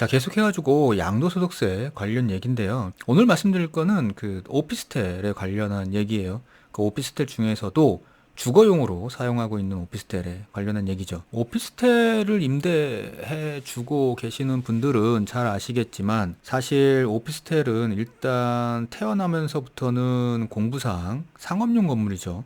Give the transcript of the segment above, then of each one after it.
자, 계속해가지고 양도소득세 관련 얘기인데요. 오늘 말씀드릴 거는 그 오피스텔에 관련한 얘기예요. 그 오피스텔 중에서도 주거용으로 사용하고 있는 오피스텔에 관련한 얘기죠. 오피스텔을 임대해 주고 계시는 분들은 잘 아시겠지만 사실 오피스텔은 일단 태어나면서부터는 공부상 상업용 건물이죠.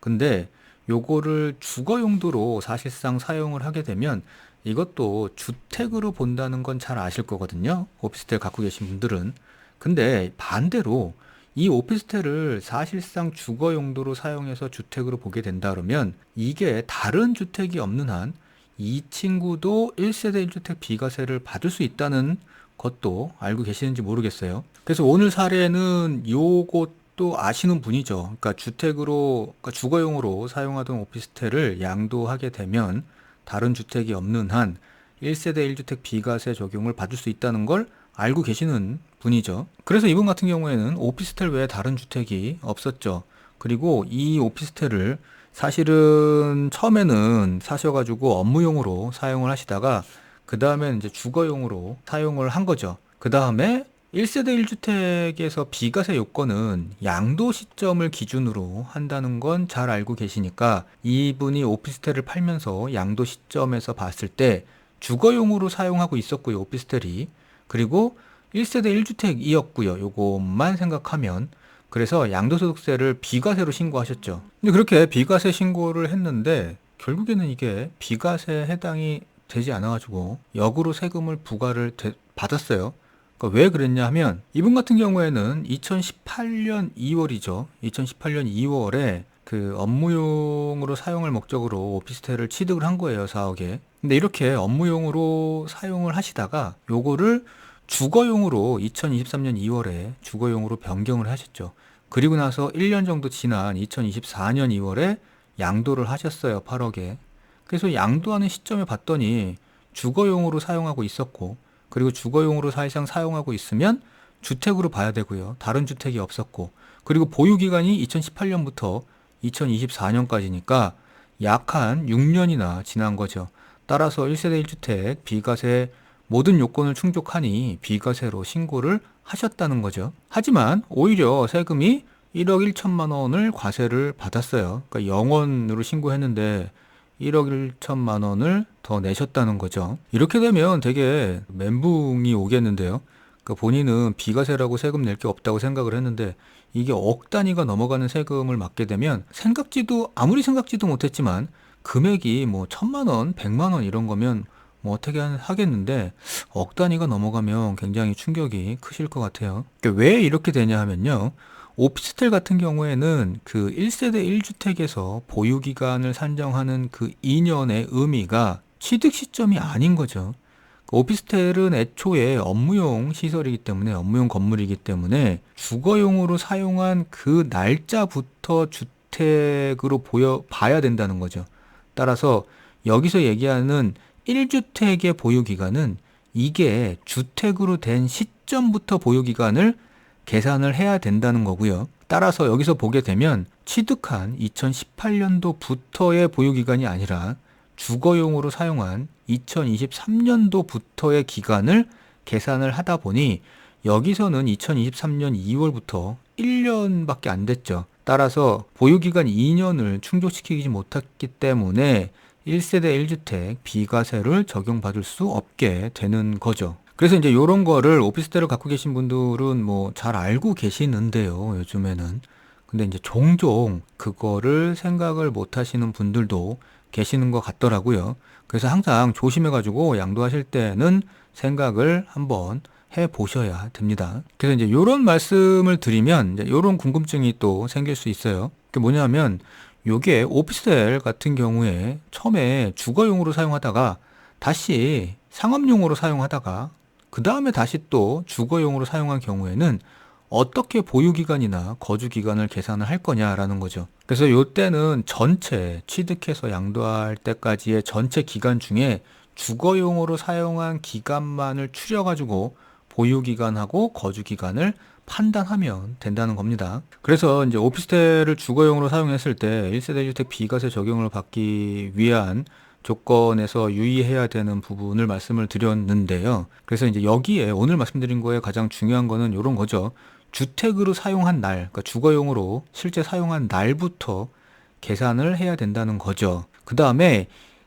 근데 요거를 주거 용도로 사실상 사용을 하게 되면 이것도 주택으로 본다는 건 잘 아실 거거든요. 오피스텔 갖고 계신 분들은. 근데 반대로 이 오피스텔을 사실상 주거 용도로 사용해서 주택으로 보게 된다 그러면 이게 다른 주택이 없는 한 이 친구도 1세대 1주택 비과세를 받을 수 있다는 것도 알고 계시는지 모르겠어요. 그래서 오늘 사례는 요것도 아시는 분이죠. 그러니까 주택으로, 그러니까 주거용으로 사용하던 오피스텔을 양도하게 되면 다른 주택이 없는 한 1세대 1주택 비과세 적용을 받을 수 있다는 걸 알고 계시는 분이죠. 그래서 이분 같은 경우에는 오피스텔 외에 다른 주택이 없었죠. 그리고 이 오피스텔을 사실은 처음에는 사셔가지고 업무용으로 사용을 하시다가 그 다음에 이제 주거용으로 사용을 한 거죠. 그 다음에 1세대 1주택에서 비과세 요건은 양도 시점을 기준으로 한다는 건 잘 알고 계시니까 이분이 오피스텔을 팔면서 양도 시점에서 봤을 때 주거용으로 사용하고 있었고요, 오피스텔이. 그리고 1세대 1주택이었고요. 요것만 생각하면 그래서 양도소득세를 비과세로 신고하셨죠. 근데 그렇게 비과세 신고를 했는데 결국에는 이게 비과세 해당이 되지 않아가지고 역으로 세금을 부과를 되, 받았어요. 그러니까 왜 그랬냐 하면 이분 같은 경우에는 2018년 2월이죠. 2018년 2월에 그 업무용으로 사용할 목적으로 오피스텔을 취득을 한 거예요, 4억에. 근데 이렇게 업무용으로 사용을 하시다가 요거를 주거용으로 2023년 2월에 주거용으로 변경을 하셨죠. 그리고 나서 1년 정도 지난 2024년 2월에 양도를 하셨어요. 8억에. 그래서 양도하는 시점에 봤더니 주거용으로 사용하고 있었고 그리고 주거용으로 사실상 사용하고 있으면 주택으로 봐야 되고요. 다른 주택이 없었고 그리고 보유 기간이 2018년부터 2024년까지니까 약 한 6년이나 지난 거죠. 따라서 1세대 1주택 비과세 모든 요건을 충족하니 비과세로 신고를 하셨다는 거죠. 하지만 오히려 세금이 1억 1천만 원을 과세를 받았어요. 그러니까 0원으로 신고했는데 1억 1천만 원을 더 내셨다는 거죠. 이렇게 되면 되게 멘붕이 오겠는데요. 그러니까 본인은 비과세라고 세금 낼 게 없다고 생각을 했는데 이게 억 단위가 넘어가는 세금을 맞게 되면 생각지도 아무리 생각지도 못했지만 금액이 뭐 천만 원, 백만 원 이런 거면 뭐 어떻게 하겠는데 억 단위가 넘어가면 굉장히 충격이 크실 것 같아요. 그러니까 왜 이렇게 되냐 하면요. 오피스텔 같은 경우에는 그 1세대 1주택에서 보유 기간을 산정하는 그 2년의 의미가 취득 시점이 아닌 거죠. 그 오피스텔은 애초에 업무용 시설이기 때문에 업무용 건물이기 때문에 주거용으로 사용한 그 날짜부터 주택으로 보여 봐야 된다는 거죠. 따라서 여기서 얘기하는 1주택의 보유 기간은 이게 주택으로 된 시점부터 보유 기간을 계산을 해야 된다는 거고요. 따라서 여기서 보게 되면 취득한 2018년도부터의 보유기간이 아니라 주거용으로 사용한 2023년도부터의 기간을 계산을 하다 보니 여기서는 2023년 2월부터 1년밖에 안 됐죠. 따라서 보유기간 2년을 충족시키지 못했기 때문에 1세대 1주택 비과세를 적용받을 수 없게 되는 거죠. 그래서 이제 이런 거를 오피스텔을 갖고 계신 분들은 뭐 잘 알고 계시는데요, 요즘에는. 근데 이제 종종 그거를 생각을 못 하시는 분들도 계시는 것 같더라고요. 그래서 항상 조심해가지고 양도하실 때는 생각을 한번 해 보셔야 됩니다. 그래서 이제 이런 말씀을 드리면 이제 이런 궁금증이 또 생길 수 있어요. 그게 뭐냐면 요게 오피스텔 같은 경우에 처음에 주거용으로 사용하다가 다시 상업용으로 사용하다가 그 다음에 다시 또 주거용으로 사용한 경우에는 어떻게 보유기간이나 거주기간을 계산을 할 거냐라는 거죠. 그래서 요때는 전체 취득해서 양도할 때까지의 전체 기간 중에 주거용으로 사용한 기간만을 추려가지고 보유기간하고 거주기간을 판단하면 된다는 겁니다. 그래서 이제 오피스텔을 주거용으로 사용했을 때 1세대 주택 비과세 적용을 받기 위한 조건에서 유의해야 되는 부분을 말씀을 드렸는데요. 그래서 이제 여기에 오늘 말씀드린 거에 가장 중요한 거는 이런 거죠. 주택으로 사용한 날, 그러니까 주거용으로 실제 사용한 날부터 계산을 해야 된다는 거죠. 그 다음에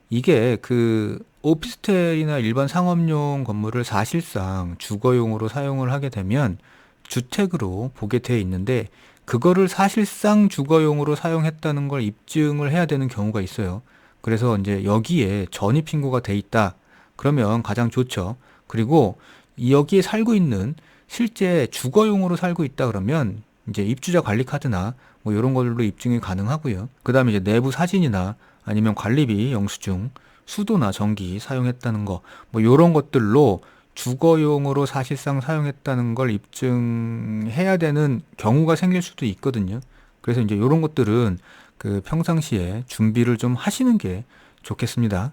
이게 그 오피스텔이나 일반 상업용 건물을 사실상 주거용으로 사용을 하게 되면 주택으로 보게 돼 있는데 그거를 사실상 주거용으로 사용했다는 걸 입증을 해야 되는 경우가 있어요. 그래서 이제 여기에 전입 신고가 돼 있다. 그러면 가장 좋죠. 그리고 이 여기에 살고 있는 실제 주거용으로 살고 있다 그러면 이제 입주자 관리 카드나 뭐 이런 걸로 입증이 가능하고요. 그다음에 이제 내부 사진이나 아니면 관리비 영수증, 수도나 전기 사용했다는 거, 뭐 이런 것들로 주거용으로 사실상 사용했다는 걸 입증해야 되는 경우가 생길 수도 있거든요. 그래서 이제 이런 것들은 그 평상시에 준비를 좀 하시는 게 좋겠습니다.